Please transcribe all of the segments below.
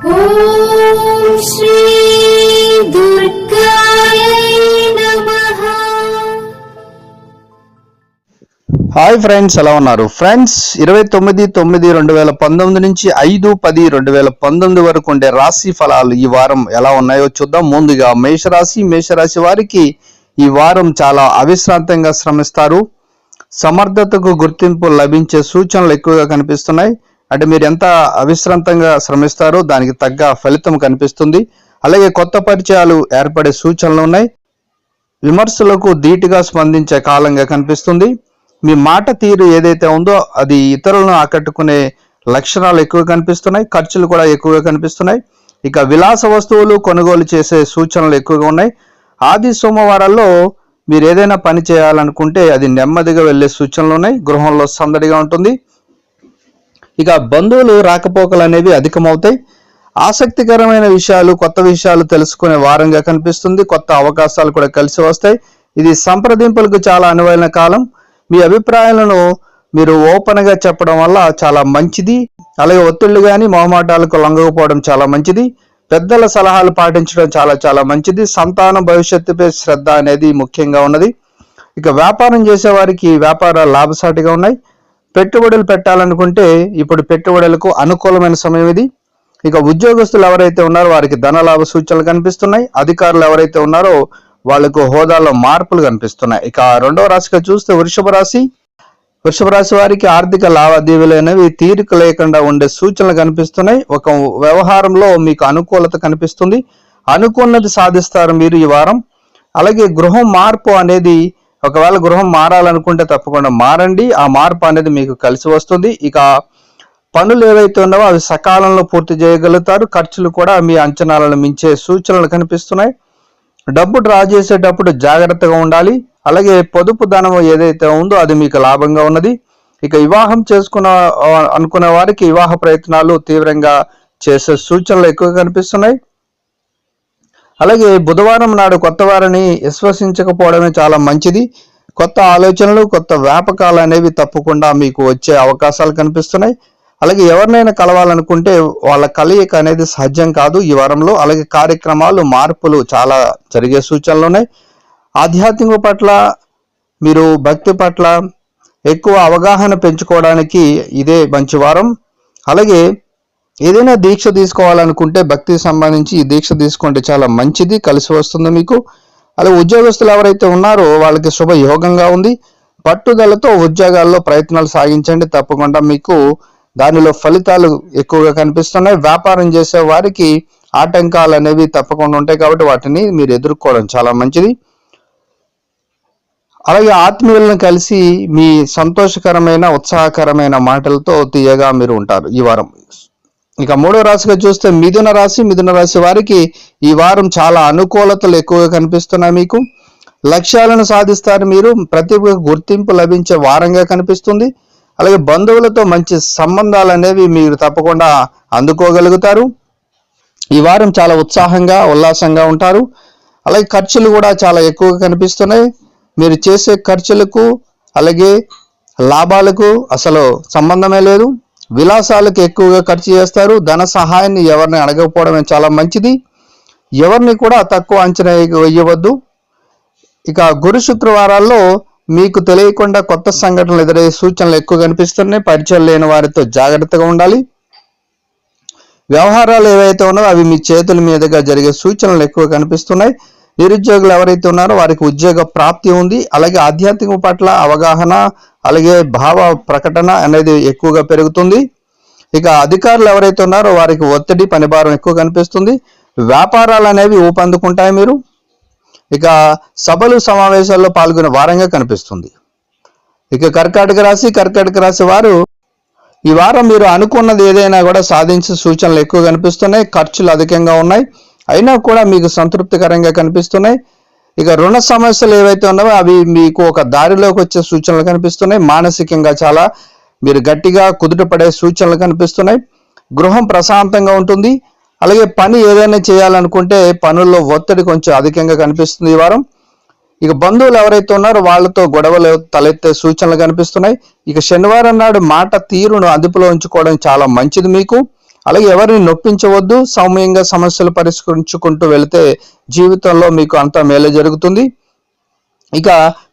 Hi friends ఎలా ఉన్నారు? Friends ఇరవై తొమ్మిది తొమ్మిది రెండు వేల పంతొమ్మిది నుంచి ఐదు పది రెండు వేల పంతొమ్మిది వరకు ఉండే రాశి ఫలాలు ఈ వారం ఎలా ఉన్నాయో చూద్దాం. ముందుగా మేషరాశి మేషరాశి వారికి ఈ వారం చాలా అవిశ్రాంతంగా శ్రమిస్తారు. సమర్థతకు గుర్తింపు లభించే సూచనలు ఎక్కువగా కనిపిస్తున్నాయి. అంటే మీరు ఎంత అవిశ్రాంతంగా శ్రమిస్తారో దానికి తగ్గ ఫలితం కనిపిస్తుంది. అలాగే కొత్త పరిచయాలు ఏర్పడే సూచనలు ఉన్నాయి. విమర్శలకు ధీటుగా స్పందించే కాలంగా కనిపిస్తుంది. మీ మాట తీరు ఏదైతే ఉందో అది ఇతరులను ఆకట్టుకునే లక్షణాలు ఎక్కువ కనిపిస్తున్నాయి. ఖర్చులు కూడా ఎక్కువగా కనిపిస్తున్నాయి. ఇక విలాస వస్తువులు కొనుగోలు చేసే సూచనలు ఎక్కువగా ఉన్నాయి. ఆది సోమవారాల్లో మీరు ఏదైనా పని చేయాలనుకుంటే అది నెమ్మదిగా వెళ్ళే సూచనలు ఉన్నాయి. గృహంలో సందడిగా ఉంటుంది. ఇక బంధువులు రాకపోకలు అనేవి అధికమవుతాయి. ఆసక్తికరమైన విషయాలు కొత్త విషయాలు తెలుసుకునే వారంగా కనిపిస్తుంది. కొత్త అవకాశాలు కూడా కలిసి వస్తాయి. ఇది సంప్రదింపులకు చాలా అనువైన కాలం. మీ అభిప్రాయాలను మీరు ఓపెన్గా చెప్పడం వల్ల చాలా మంచిది. అలాగే ఒత్తిళ్ళు కానీ మొహమాటాలకు లొంగకపోవడం చాలా మంచిది. పెద్దల సలహాలు పాటించడం చాలా చాలా మంచిది. సంతానం భవిష్యత్తుపై శ్రద్ధ అనేది ముఖ్యంగా ఉన్నది. ఇక వ్యాపారం చేసేవారికి వ్యాపారాలు లాభసాటిగా ఉన్నాయి. పెట్టుబడులు పెట్టాలనుకుంటే ఇప్పుడు పెట్టుబడులకు అనుకూలమైన సమయం ఇది. ఇక ఉద్యోగస్తులు ఎవరైతే ఉన్నారో వారికి ధన లాభ సూచనలు కనిపిస్తున్నాయి. అధికారులు ఎవరైతే ఉన్నారో వాళ్ళకు హోదాలో మార్పులు కనిపిస్తున్నాయి. ఇక రెండవ రాశిగా చూస్తే వృషభ రాశి. వృషభ రాశి వారికి ఆర్థిక లావాదేవీలు అనేవి తీరిక లేకుండా ఉండే సూచనలు కనిపిస్తున్నాయి. ఒక వ్యవహారంలో మీకు అనుకూలత కనిపిస్తుంది. అనుకున్నది సాధిస్తారు మీరు ఈ వారం. అలాగే గృహం మార్పు అనేది ఒకవేళ గృహం మారాలనుకుంటే తప్పకుండా మారండి. ఆ మార్పు అనేది మీకు కలిసి వస్తుంది. ఇక పనులు ఏవైతే ఉన్నావో అవి సకాలంలో పూర్తి చేయగలుగుతారు. ఖర్చులు కూడా మీ అంచనాలను మించే సూచనలు కనిపిస్తున్నాయి. డబ్బు డ్రా చేసేటప్పుడు జాగ్రత్తగా ఉండాలి. అలాగే పొదుపు ధనం ఏదైతే ఉందో అది మీకు లాభంగా ఉన్నది. ఇక వివాహం చేసుకున్న అనుకునే అనుకున్న వారికి వివాహ ప్రయత్నాలు తీవ్రంగా చేసే సూచనలు ఎక్కువ కనిపిస్తున్నాయి. అలాగే బుధవారం నాడు కొత్త వారిని విశ్వసించకపోవడమే చాలా మంచిది. కొత్త ఆలోచనలు కొత్త వ్యాపకాలు అనేవి తప్పకుండా మీకు వచ్చే అవకాశాలు కనిపిస్తున్నాయి. అలాగే ఎవరినైనా కలవాలనుకుంటే వాళ్ళ కలయిక అనేది సహజం కాదు ఈ వారంలో. అలాగే కార్యక్రమాలు మార్పులు చాలా జరిగే సూచనలు ఉన్నాయి. ఆధ్యాత్మిక పట్ల మీరు భక్తి పట్ల ఎక్కువ అవగాహన పెంచుకోవడానికి ఇదే మంచి వారం. అలాగే ఏదైనా దీక్ష తీసుకోవాలనుకుంటే భక్తికి సంబంధించి ఈ దీక్ష తీసుకుంటే చాలా మంచిది కలిసి వస్తుంది మీకు. అలాగే ఉద్యోగస్తులు ఎవరైతే ఉన్నారో వాళ్ళకి శుభయోగంగా ఉంది. పట్టుదలతో ఉద్యోగాల్లో ప్రయత్నాలు సాగించండి. తప్పకుండా మీకు దానిలో ఫలితాలు ఎక్కువగా కనిపిస్తున్నాయి. వ్యాపారం చేసే వారికి ఆటంకాలు అనేవి తప్పకుండా ఉంటాయి కాబట్టి వాటిని మీరు ఎదుర్కోవడం చాలా మంచిది. అలాగే ఆత్మీయులను కలిసి మీ సంతోషకరమైన ఉత్సాహకరమైన మాటలతో తీయగా మీరు ఉంటారు ఈ వారం. ఇక మూడో రాశిగా చూస్తే మిథున రాశి మిథున రాశి వారికి ఈ వారం చాలా అనుకూలతలు ఎక్కువగా కనిపిస్తున్నాయి మీకు. లక్ష్యాలను సాధిస్తారు మీరు. ప్రతి గుర్తింపు లభించే వారంగా కనిపిస్తుంది. అలాగే బంధువులతో మంచి సంబంధాలు అనేవి మీరు తప్పకుండా అందుకోగలుగుతారు. ఈ వారం చాలా ఉత్సాహంగా ఉల్లాసంగా ఉంటారు. అలాగే ఖర్చులు కూడా చాలా ఎక్కువగా కనిపిస్తున్నాయి. మీరు చేసే ఖర్చులకు అలాగే లాభాలకు అసలు సంబంధమే లేదు. విలాసాలకు ఎక్కువగా ఖర్చు చేస్తారు. ధన సహాయాన్ని ఎవరిని అడగకపోవడమే చాలా మంచిది. ఎవరిని కూడా తక్కువ అంచనా వేయవద్దు. ఇక గురు శుక్రవారాల్లో మీకు తెలియకుండా కొత్త సంఘటనలు ఎదురయ్యే సూచనలు ఎక్కువ కనిపిస్తున్నాయి పరిచయం లేని వారితో జాగ్రత్తగా ఉండాలి. వ్యవహారాలు ఏవైతే ఉన్నాయో అవి మీ చేతుల మీదుగా జరిగే సూచనలు ఎక్కువ కనిపిస్తున్నాయి. నిరుద్యోగులు ఎవరైతే ఉన్నారో వారికి ఉద్యోగ ప్రాప్తి ఉంది. అలాగే ఆధ్యాత్మిక పట్ల అవగాహన అలాగే భావ ప్రకటన అనేది ఎక్కువగా పెరుగుతుంది. ఇక అధికారులు ఎవరైతే ఉన్నారో వారికి ఒత్తిడి పనిభారం ఎక్కువ కనిపిస్తుంది. వ్యాపారాలు అనేవి ఊపందుకుంటాయి మీరు. ఇక సభలు సమావేశాల్లో పాల్గొనే వారంగా కనిపిస్తుంది. ఇక కర్కాటక రాశి కర్కాటక రాశి వారు ఈ వారం మీరు అనుకున్నది ఏదైనా కూడా సాధించే సూచనలు ఎక్కువ కనిపిస్తున్నాయి. ఖర్చులు అధికంగా ఉన్నాయి. అయినా కూడా మీకు సంతృప్తికరంగా కనిపిస్తున్నాయి. ఇక రుణ సమస్యలు ఏవైతే ఉన్నావో అవి మీకు ఒక దారిలోకి వచ్చే సూచనలు కనిపిస్తున్నాయి. మానసికంగా చాలా మీరు గట్టిగా కుదుటపడే సూచనలు కనిపిస్తున్నాయి. గృహం ప్రశాంతంగా ఉంటుంది. అలాగే పని ఏదైనా చేయాలనుకుంటే పనుల్లో ఒత్తిడి కొంచెం అధికంగా కనిపిస్తుంది ఈ వారం. ఇక బంధువులు ఎవరైతే ఉన్నారో వాళ్ళతో గొడవలు తలెత్తే సూచనలు కనిపిస్తున్నాయి. ఇక శనివారం నాడు మాట తీరును అదుపులో ఉంచుకోవడం చాలా మంచిది మీకు. అలాగే ఎవరిని నొప్పించవద్దు సౌమ్యంగా సమస్యలు పరిష్కరించుకుంటూ వెళితే జీవితంలో మీకు అంత మేలే జరుగుతుంది. ఇక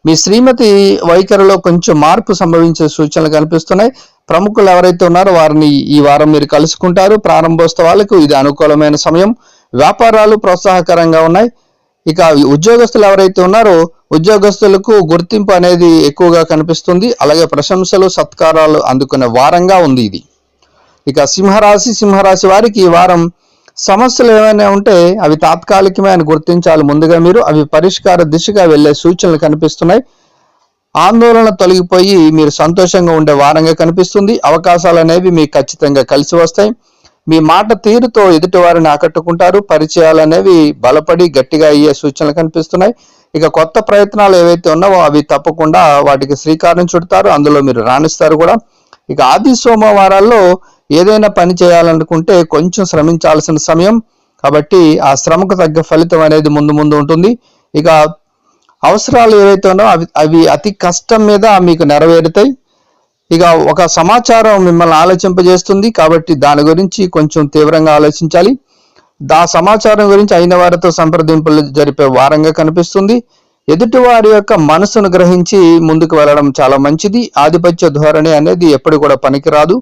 మీ శ్రీమతి వైఖరిలో కొంచెం మార్పు సంభవించే సూచనలు కనిపిస్తున్నాయి. ప్రముఖులు ఎవరైతే ఉన్నారో వారిని ఈ వారం మీరు కలుసుకుంటారు. ప్రారంభోత్సవాలకు ఇది అనుకూలమైన సమయం. వ్యాపారాలు ప్రోత్సాహకరంగా ఉన్నాయి. ఇక ఉద్యోగస్తులు ఎవరైతే ఉన్నారో ఉద్యోగస్తులకు గుర్తింపు అనేది ఎక్కువగా కనిపిస్తుంది. అలాగే ప్రశంసలు సత్కారాలు అందుకునే వారంగా ఉంది ఇది. ఇక సింహరాశి సింహరాశి వారికి ఈ వారం సమస్యలు ఏమైనా ఉంటే అవి తాత్కాలికమే అని గుర్తించాలి. ముందుగా మీరు అవి పరిష్కార దిశగా వెళ్ళే సూచనలు కనిపిస్తున్నాయి. ఆందోళన తొలగిపోయి మీరు సంతోషంగా ఉండే వారంగా కనిపిస్తుంది. అవకాశాలు అనేవి మీకు ఖచ్చితంగా కలిసి వస్తాయి. మీ మాట తీరుతో ఎదుటి వారిని ఆకట్టుకుంటారు. పరిచయాలు అనేవి బలపడి గట్టిగా అయ్యే సూచనలు కనిపిస్తున్నాయి. ఇక కొత్త ప్రయత్నాలు ఏవైతే ఉన్నావో అవి తప్పకుండా వాటికి శ్రీకారం చుడతారు. అందులో మీరు రాణిస్తారు కూడా. ఇక ఆది సోమవారాల్లో ఏదైనా పని చేయాలనుకుంటే కొంచెం శ్రమించాల్సిన సమయం. కాబట్టి ఆ శ్రమకు తగ్గ ఫలితం అనేది ముందు ముందు ఉంటుంది. ఇక అవసరాలు ఏవైతే ఉన్నాయో అవి అవి అతి కష్టం మీద మీకు నెరవేరుతాయి. ఇక ఒక సమాచారం మిమ్మల్ని ఆలోచింపజేస్తుంది. కాబట్టి దాని గురించి కొంచెం తీవ్రంగా ఆలోచించాలి. దా సమాచారం గురించి అయిన వారితో సంప్రదింపులు జరిపే వారంగా కనిపిస్తుంది. ఎదుటి వారి యొక్క మనసును గ్రహించి ముందుకు వెళ్ళడం చాలా మంచిది. ఆధిపత్య ధోరణి అనేది ఎప్పుడు కూడా పనికిరాదు.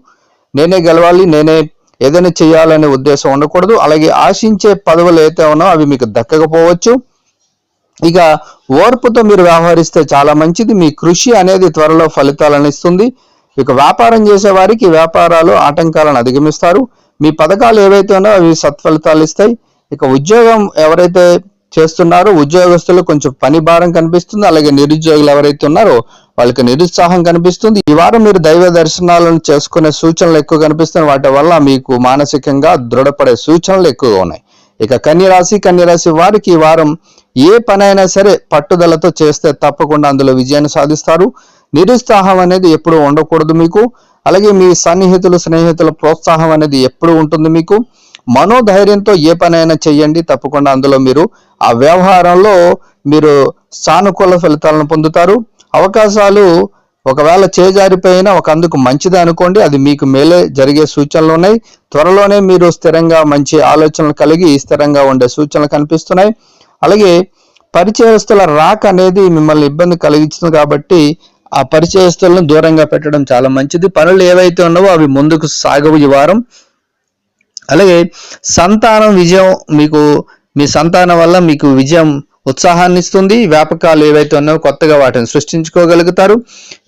నేనే గెలవాలి నేనే ఏదైనా చేయాలనే ఉద్దేశం ఉండకూడదు. అలాగే ఆశించే పదవులు ఏవైతే ఉన్నాయో అవి మీకు దక్కకపోవచ్చు. ఇక ఓర్పుతో మీరు వ్యవహరిస్తే చాలా మంచిది. మీ కృషి అనేది త్వరలో ఫలితాలను ఇస్తుంది. ఇక వ్యాపారం చేసే వారికి వ్యాపారాలు ఆటంకాలను అధిగమిస్తారు. మీ పథకాలు ఏవైతే ఉన్నాయో అవి సత్ఫలితాలు ఇస్తాయి. ఇక ఉద్యోగం ఎవరైతే చేస్తున్నారో ఉద్యోగస్తులు కొంచెం పని భారం కనిపిస్తుంది. అలాగే నిరుద్యోగులు ఎవరైతే ఉన్నారో వాళ్ళకి నిరుత్సాహం కనిపిస్తుంది. ఈ వారం మీరు దైవ దర్శనాలను చేసుకునే సూచనలు ఎక్కువ కనిపిస్తున్నాయి. వాటి వల్ల మీకు మానసికంగా దృఢపడే సూచనలు ఎక్కువగా ఉన్నాయి. ఇక కన్యరాశి కన్యరాశి వారికి ఈ వారం ఏ పనైనా సరే పట్టుదలతో చేస్తే తప్పకుండా అందులో విజయాన్ని సాధిస్తారు. నిరుత్సాహం అనేది ఎప్పుడు ఉండకూడదు మీకు. అలాగే మీ సన్నిహితులు స్నేహితుల ప్రోత్సాహం అనేది ఎప్పుడు ఉంటుంది మీకు. మనోధైర్యంతో ఏ పనైనా చెయ్యండి తప్పకుండా అందులో మీరు ఆ వ్యవహారంలో మీరు సానుకూల ఫలితాలను పొందుతారు. అవకాశాలు ఒకవేళ చేజారిపోయినా ఒక అందుకు మంచిది అనుకోండి. అది మీకు మేలే జరిగే సూచనలు ఉన్నాయి. త్వరలోనే మీరు స్థిరంగా మంచి ఆలోచనలు కలిగి స్థిరంగా ఉండే సూచనలు కనిపిస్తున్నాయి. అలాగే పరిచయస్తుల రాక అనేది మిమ్మల్ని ఇబ్బంది కలిగించింది కాబట్టి ఆ పరిచయస్తులను దూరంగా పెట్టడం చాలా మంచిది. పనులు ఏవైతే ఉన్నావో అవి ముందుకు సాగవు ఈ వారం. అలాగే సంతానం విజయం మీకు మీ సంతానం వల్ల మీకు విజయం ఉత్సాహాన్ని ఇస్తుంది వ్యాపకాలు ఏవైతే ఉన్నాయో కొత్తగా వాటిని సృష్టించుకోగలుగుతారు.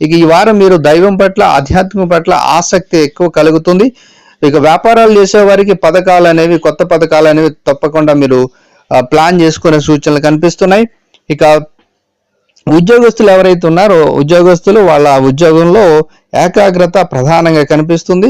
ఇక ఈ వారం మీరు దైవం పట్ల ఆధ్యాత్మికం పట్ల ఆసక్తి ఎక్కువ కలుగుతుంది. ఇక వ్యాపారాలు చేసే వారికి పథకాలు అనేవి కొత్త పథకాలు అనేవి తప్పకుండా మీరు ప్లాన్ చేసుకునే సూచనలు కనిపిస్తున్నాయి. ఇక ఉద్యోగస్తులు ఎవరైతే ఉన్నారో ఉద్యోగస్తులు వాళ్ళ ఉద్యోగంలో ఏకాగ్రత ప్రధానంగా కనిపిస్తుంది.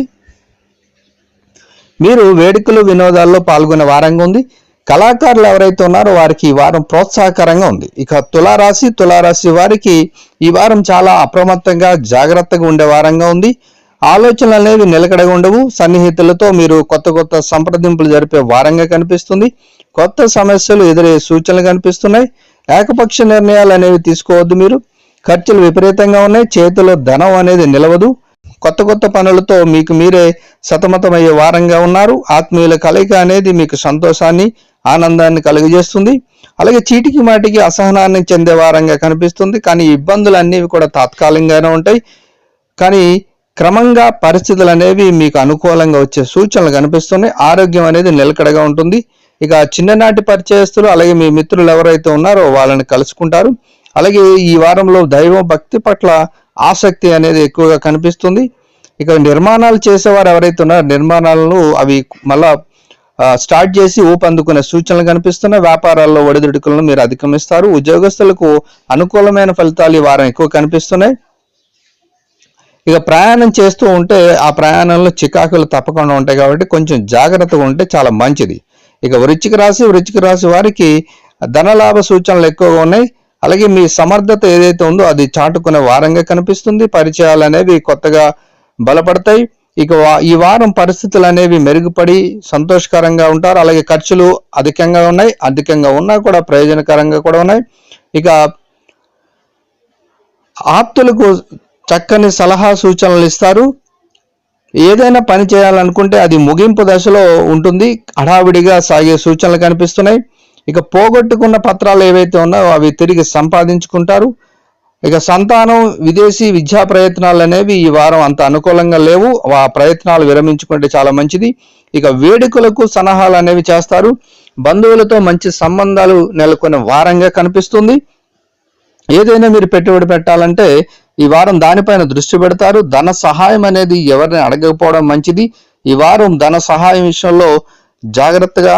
మీరు వేడుకలు వినోదాల్లో పాల్గొనే వారంగా ఉంది. కళాకారులు ఎవరైతే ఉన్నారో వారికి ఈ వారం ప్రోత్సాహకరంగా ఉంది. ఇక తులారాశి తులారాశి వారికి ఈ వారం చాలా అప్రమత్తంగా జాగ్రత్తగా ఉండే వారంగా ఉంది. ఆలోచనలు అనేవి నిలకడగా ఉండవు. సన్నిహితులతో మీరు కొత్త కొత్త సంప్రదింపులు జరిపే వారంగా కనిపిస్తుంది. కొత్త సమస్యలు ఎదురయ్యే సూచనలు కనిపిస్తున్నాయి. ఏకపక్ష నిర్ణయాలు అనేవి తీసుకోవద్దు మీరు. ఖర్చులు విపరీతంగా ఉన్నాయి. చేతిలో ధనం అనేది నిలవదు. కొత్త కొత్త పనులతో మీకు మీరే సతమతమయ్యే వారంగా ఉన్నారు. ఆత్మీయుల కలయిక అనేది మీకు సంతోషాన్ని ఆనందాన్ని కలుగజేస్తుంది. అలాగే చీటికి మాటికి అసహనాన్ని చెందే వారంగా కనిపిస్తుంది. కానీ ఇబ్బందులు అన్నీ కూడా తాత్కాలికంగానే ఉంటాయి. కానీ క్రమంగా పరిస్థితులు అనేవి మీకు అనుకూలంగా వచ్చే సూచనలు కనిపిస్తున్నాయి. ఆరోగ్యం అనేది నిలకడగా ఉంటుంది. ఇక చిన్ననాటి పరిచయస్తులు అలాగే మీ మిత్రులు ఎవరైతే ఉన్నారో వాళ్ళని కలుసుకుంటారు. అలాగే ఈ వారంలో దైవం భక్తి పట్ల ఆసక్తి అనేది ఎక్కువగా కనిపిస్తుంది. ఇక నిర్మాణాలు చేసేవారు ఎవరైతే ఉన్నారో నిర్మాణాలను అవి మళ్ళా స్టార్ట్ చేసి ఊపందుకునే సూచనలు కనిపిస్తున్నాయి. వ్యాపారాల్లో ఒడిదుడుకులను మీరు అధిగమిస్తారు. ఉద్యోగస్తులకు అనుకూలమైన ఫలితాలు ఈ వారం ఎక్కువ కనిపిస్తున్నాయి. ఇక ప్రయాణం చేస్తూ ఉంటే ఆ ప్రయాణంలో చికాకులు తప్పకుండా ఉంటాయి కాబట్టి కొంచెం జాగ్రత్తగా ఉంటే చాలా మంచిది. ఇక వృచ్చిక రాశి వృచ్చిక రాశి వారికి ధనలాభ సూచనలు ఎక్కువగా ఉన్నాయి. అలాగే మీ సమర్థత ఏదైతే ఉందో అది చాటుకునే వారంగా కనిపిస్తుంది. పరిచయాలు అనేవి కొత్తగా బలపడతాయి. ఇక వా- ఈ వారం పరిస్థితులు అనేవి మెరుగుపడి సంతోషకరంగా ఉంటారు. అలాగే ఖర్చులు అధికంగా ఉన్నాయి. అధికంగా ఉన్నా కూడా ప్రయోజనకరంగా కూడా ఉన్నాయి. ఇక ఆప్తులకు చక్కని సలహా సూచనలు ఇస్తారు. ఏదైనా పని చేయాలనుకుంటే అది ముగింపు దశలో ఉంటుంది. హడావిడిగా సాగే సూచనలు కనిపిస్తున్నాయి. ఇక పోగొట్టుకున్న పత్రాలు ఏవైతే ఉన్నాయో అవి తిరిగి సంపాదించుకుంటారు. ఇక సంతానం విదేశీ విద్యా ప్రయత్నాలు అనేవి ఈ వారం అంత అనుకూలంగా లేవు. ఆ ప్రయత్నాలు విరమించుకుంటే చాలా మంచిది. ఇక వేడుకలకు సలహాలు అనేవి చేస్తారు. బంధువులతో మంచి సంబంధాలు నెలకొనే వారంగా కనిపిస్తుంది. ఏదైనా మీరు పెట్టుబడి పెట్టాలంటే ఈ వారం దానిపైన దృష్టి పెడతారు. ధన సహాయం అనేది ఎవరిని అడగకపోవడం మంచిది. ఈ వారం ధన సహాయం విషయంలో జాగ్రత్తగా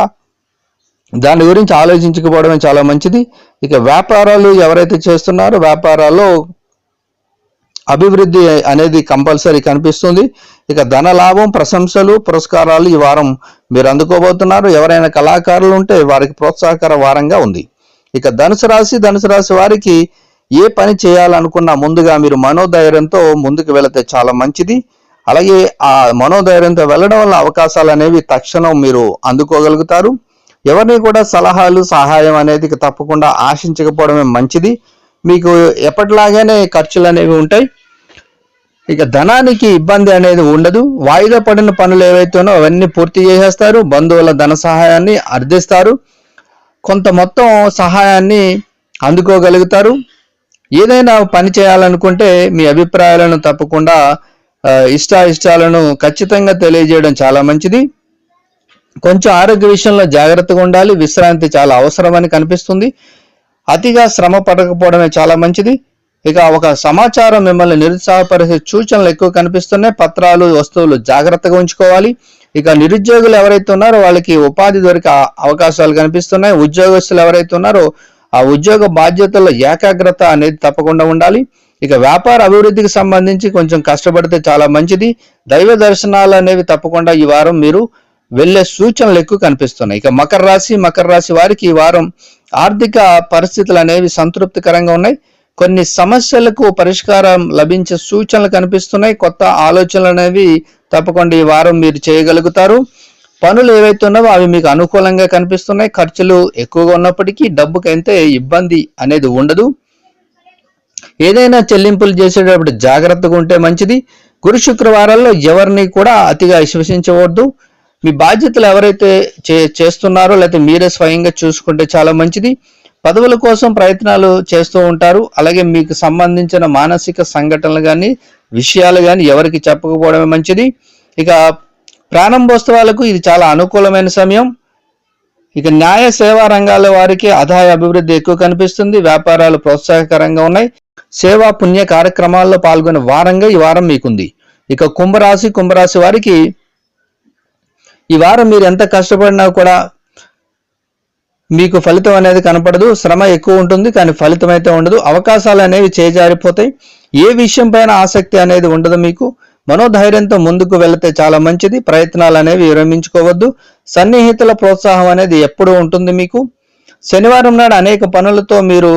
దాని గురించి ఆలోచించకపోవడమే చాలా మంచిది. ఇక వ్యాపారాలు ఎవరైతే చేస్తున్నారో వ్యాపారాల్లో అభివృద్ధి అనేది కంపల్సరీ కనిపిస్తుంది. ఇక ధన లాభం ప్రశంసలు పురస్కారాలు ఈ వారం మీరు అందుకోబోతున్నారు. ఎవరైనా కళాకారులు ఉంటే వారికి ప్రోత్సాహకర వారంగా ఉంది. ఇక ధనుసు రాశి ధనుసు రాశి వారికి ఏ పని చేయాలనుకున్నా ముందుగా మీరు మనోధైర్యంతో ముందుకు వెళితే చాలా మంచిది. అలాగే ఆ మనోధైర్యంతో వెళ్ళడం వల్ల అవకాశాలు అనేవి తక్షణం మీరు అందుకోగలుగుతారు. ఎవరిని కూడా సలహాలు సహాయం అనేది తప్పకుండా ఆశించకపోవడమే మంచిది. మీకు ఎప్పటిలాగానే ఖర్చులు అనేవి ఉంటాయి. ఇక ధనానికి ఇబ్బంది అనేది ఉండదు. వాయిదా పడిన పనులు ఏవైతేనో అవన్నీ పూర్తి చేసేస్తారు. బంధువుల ధన సహాయాన్ని అర్థిస్తారు. కొంత మొత్తం సహాయాన్ని అందుకోగలుగుతారు. ఏదైనా పని చేయాలనుకుంటే మీ అభిప్రాయాలను తప్పకుండా ఆ, ఇష్ట ఇష్టాలను ఖచ్చితంగా తెలియజేయడం చాలా మంచిది. కొంచెం ఆరోగ్య విషయంలో జాగ్రత్తగా ఉండాలి. విశ్రాంతి చాలా అవసరమని కనిపిస్తుంది. అతిగా శ్రమ పడకపోవడమే చాలా మంచిది. ఇక ఒక సమాచారం మిమ్మల్ని నిరుత్సాహపరిచే సూచనలు ఎక్కువ కనిపిస్తున్నాయి. పత్రాలు వస్తువులు జాగ్రత్తగా ఉంచుకోవాలి. ఇక నిరుద్యోగులు ఎవరైతే ఉన్నారో వాళ్ళకి ఉపాధి దొరికే అవకాశాలు కనిపిస్తున్నాయి. ఉద్యోగస్తులు ఎవరైతే ఉన్నారో ఆ ఉద్యోగ బాధ్యతల్లో ఏకాగ్రత అనేది తప్పకుండా ఉండాలి. ఇక వ్యాపార అభివృద్ధికి సంబంధించి కొంచెం కష్టపడితే చాలా మంచిది. దైవ దర్శనాలు అనేవి తప్పకుండా ఈ వారం మీరు వెళ్ళే సూచనలు ఎక్కువ కనిపిస్తున్నాయి. ఇక మకర రాశి మకర రాశి వారికి ఈ వారం ఆర్థిక పరిస్థితులు అనేవి సంతృప్తికరంగా ఉన్నాయి. కొన్ని సమస్యలకు పరిష్కారం లభించే సూచనలు కనిపిస్తున్నాయి. కొత్త ఆలోచనలు అనేవి తప్పకుండా ఈ వారం మీరు చేయగలుగుతారు. పనులు ఏవైతే ఉన్నావో అవి మీకు అనుకూలంగా కనిపిస్తున్నాయి. ఖర్చులు ఎక్కువగా ఉన్నప్పటికీ డబ్బుకైతే ఇబ్బంది అనేది ఉండదు. ఏదైనా చెల్లింపులు చేసేటప్పుడు జాగ్రత్తగా ఉంటే మంచిది. గురు శుక్రవారాల్లో ఎవరిని కూడా అతిగా విశ్వసించవద్దు. మీ బాధ్యతలు ఎవరైతే చే చేస్తున్నారో లేకపోతే మీరే స్వయంగా చూసుకుంటే చాలా మంచిది. పదవుల కోసం ప్రయత్నాలు చేస్తూ ఉంటారు. అలాగే మీకు సంబంధించిన మానసిక సంఘటనలు కానీ విషయాలు కానీ ఎవరికి చెప్పకపోవడమే మంచిది. ఇక ప్రారంభోత్సవాలకు ఇది చాలా అనుకూలమైన సమయం. ఇక న్యాయ సేవా రంగాల వారికి ఆదాయ అభివృద్ధి ఎక్కువ కనిపిస్తుంది. వ్యాపారాలు ప్రోత్సాహకరంగా ఉన్నాయి. సేవా పుణ్య కార్యక్రమాల్లో పాల్గొనే వారంగా ఈ వారం మీకుంది. ఇక కుంభరాశి కుంభరాశి వారికి ఈ వారం మీరు ఎంత కష్టపడినా కూడా మీకు ఫలితం అనేది కనపడదు శ్రమ ఎక్కువ ఉంటుంది కానీ ఫలితం అయితే ఉండదు. అవకాశాలు అనేవి చేజారిపోతాయి. ఏ విషయం పైన ఆసక్తి అనేది ఉండదు మీకు. మనోధైర్యంతో ముందుకు వెళితే చాలా మంచిది. ప్రయత్నాలు అనేవి విరమించుకోవద్దు. సన్నిహితుల ప్రోత్సాహం అనేది ఎప్పుడూ ఉంటుంది మీకు. శనివారం నాడు అనేక పనులతో మీరు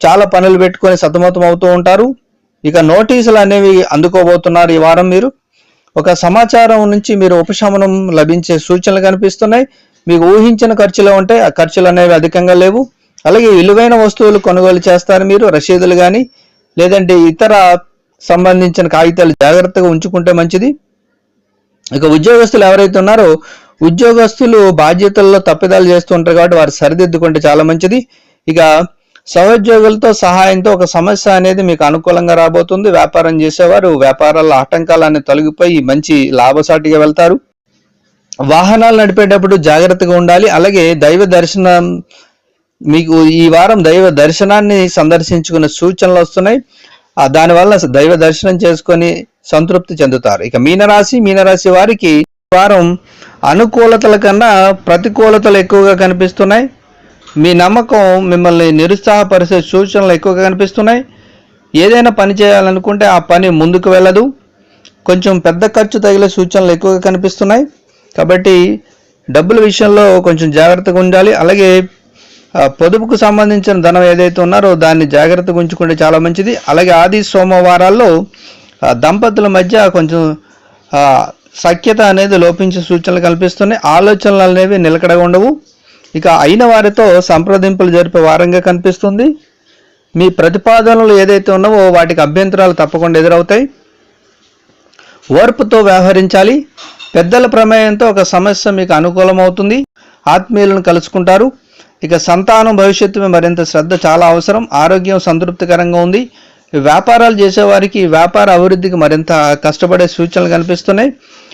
చాలా పనులు పెట్టుకొని సతమతం అవుతూ ఉంటారు. ఇక నోటీసులు అనేవి అందుకోబోతున్నారు ఈ వారం మీరు. ఒక సమాచారం నుంచి మీరు ఉపశమనం లభించే సూచనలు కనిపిస్తున్నాయి. మీకు ఊహించిన ఖర్చులు ఉంటే ఆ ఖర్చులు అనేవి అధికంగా లేవు. అలాగే విలువైన వస్తువులు కొనుగోలు చేస్తారు మీరు రసీదులు కానీ లేదంటే ఇతర సంబంధించిన కాగితాలు జాగ్రత్తగా ఉంచుకుంటే మంచిది. ఇక ఉద్యోగస్తులు ఎవరైతే ఉన్నారో ఉద్యోగస్తులు బాధ్యతల్లో తప్పిదాలు చేస్తూ ఉంటారు కాబట్టి వారు సరిదిద్దుకుంటే చాలా మంచిది. ఇక సహోద్యోగులతో సహాయంతో ఒక సమస్య అనేది మీకు అనుకూలంగా రాబోతుంది. వ్యాపారం చేసేవారు వ్యాపారాల ఆటంకాలన్నీ తొలగిపోయి మంచి లాభసాటిగా వెళ్తారు. వాహనాలు నడిపేటప్పుడు జాగ్రత్తగా ఉండాలి. అలాగే దైవ దర్శనం మీకు ఈ వారం దైవ దర్శనాన్ని సందర్శించుకునే సూచనలు వస్తున్నాయి. ఆ దానివల్ల దైవ దర్శనం చేసుకొని సంతృప్తి చెందుతారు. ఇక మీనరాశి మీనరాశి వారికి ఈ వారం అనుకూలతల కన్నా ప్రతికూలతలు ఎక్కువగా కనిపిస్తున్నాయి. మీ నమ్మకం మిమ్మల్ని నిరుత్సాహపరిచే సూచనలు ఎక్కువగా కనిపిస్తున్నాయి. ఏదైనా పని చేయాలనుకుంటే ఆ పని ముందుకు వెళ్ళదు. కొంచెం పెద్ద ఖర్చు తగిలే సూచనలు ఎక్కువగా కనిపిస్తున్నాయి. కాబట్టి డబ్బుల విషయంలో కొంచెం జాగ్రత్తగా ఉండాలి. అలాగే పొదుపుకు సంబంధించిన ధనం ఏదైతే ఉన్నారో దాన్ని జాగ్రత్తగా ఉంచుకుంటే చాలా మంచిది. అలాగే ఆది సోమవారాల్లో దంపతుల మధ్య కొంచెం సఖ్యత అనేది లోపించే సూచనలు కల్పిస్తున్నాయి ఆలోచనలు అనేవి నిలకడగా ఉండవు. ఇక అయిన వారితో సంప్రదింపులు జరిపే వారంగా కనిపిస్తుంది. మీ ప్రతిపాదనలు ఏదైతే ఉన్నావో వాటికి అభ్యంతరాలు తప్పకుండా ఎదురవుతాయి. ఓర్పుతో వ్యవహరించాలి. పెద్దల ప్రమేయంతో ఒక సమస్య మీకు అనుకూలమవుతుంది. ఆత్మీయులను కలుసుకుంటారు. ఇక సంతానం భవిష్యత్తు మరింత శ్రద్ధ చాలా అవసరం. ఆరోగ్యం సంతృప్తికరంగా ఉంది. వ్యాపారాలు చేసేవారికి వ్యాపార అభివృద్ధికి మరింత కష్టపడే సూచనలు కనిపిస్తున్నాయి.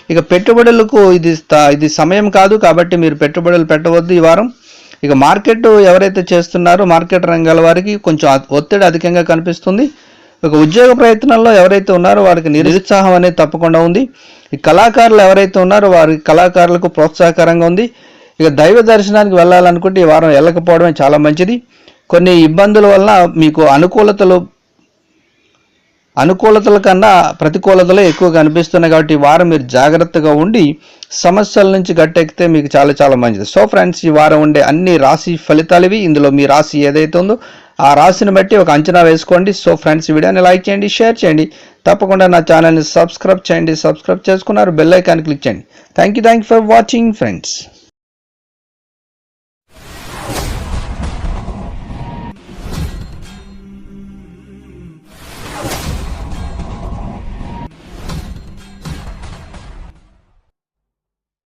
ఇక పెట్టుబడులకు ఇది ఇది సమయం కాదు కాబట్టి మీరు పెట్టుబడులు పెట్టవద్దు ఈ వారం. ఇక మార్కెట్ ఎవరైతే చేస్తున్నారో మార్కెట్ రంగాల వారికి కొంచెం ఒత్తిడి అధికంగా కనిపిస్తుంది. ఒక ఉద్యోగ ప్రయత్నంలో ఎవరైతే ఉన్నారో వారికి నిరుత్సాహం అనేది తప్పకుండా ఉంది. ఈ కళాకారులు ఎవరైతే ఉన్నారో వారి కళాకారులకు ప్రోత్సాహకరంగా ఉంది. ఇక దైవ దర్శనానికి వెళ్ళాలనుకుంటే ఈ వారం వెళ్ళకపోవడమే చాలా మంచిది. కొన్ని ఇబ్బందుల వలన మీకు అనుకూలతలు అనుకూలతల కన్నా ప్రతికూలతలే ఎక్కువ కనిపిస్తున్నాయి కాబట్టి ఈ వారం మీరు జాగ్రత్తగా ఉండి సమస్యల నుంచి గట్టెక్కితే మీకు చాలా చాలా మంచిది. సో ఫ్రెండ్స్ ఈ వారం ఉండే అన్ని రాశి ఫలితాలు ఇవి. ఇందులో మీ రాశి ఏదైతే ఉందో ఆ రాశిని బట్టి ఒక అంచనా వేసుకోండి. సో ఫ్రెండ్స్ ఈ వీడియోని లైక్ చేయండి షేర్ చేయండి. తప్పకుండా నా ఛానల్ని సబ్స్క్రైబ్ చేయండి. సబ్స్క్రైబ్ చేసుకున్నారు బెల్ ఐకాన్ క్లిక్ చేయండి. Thank you thank you for watching friends.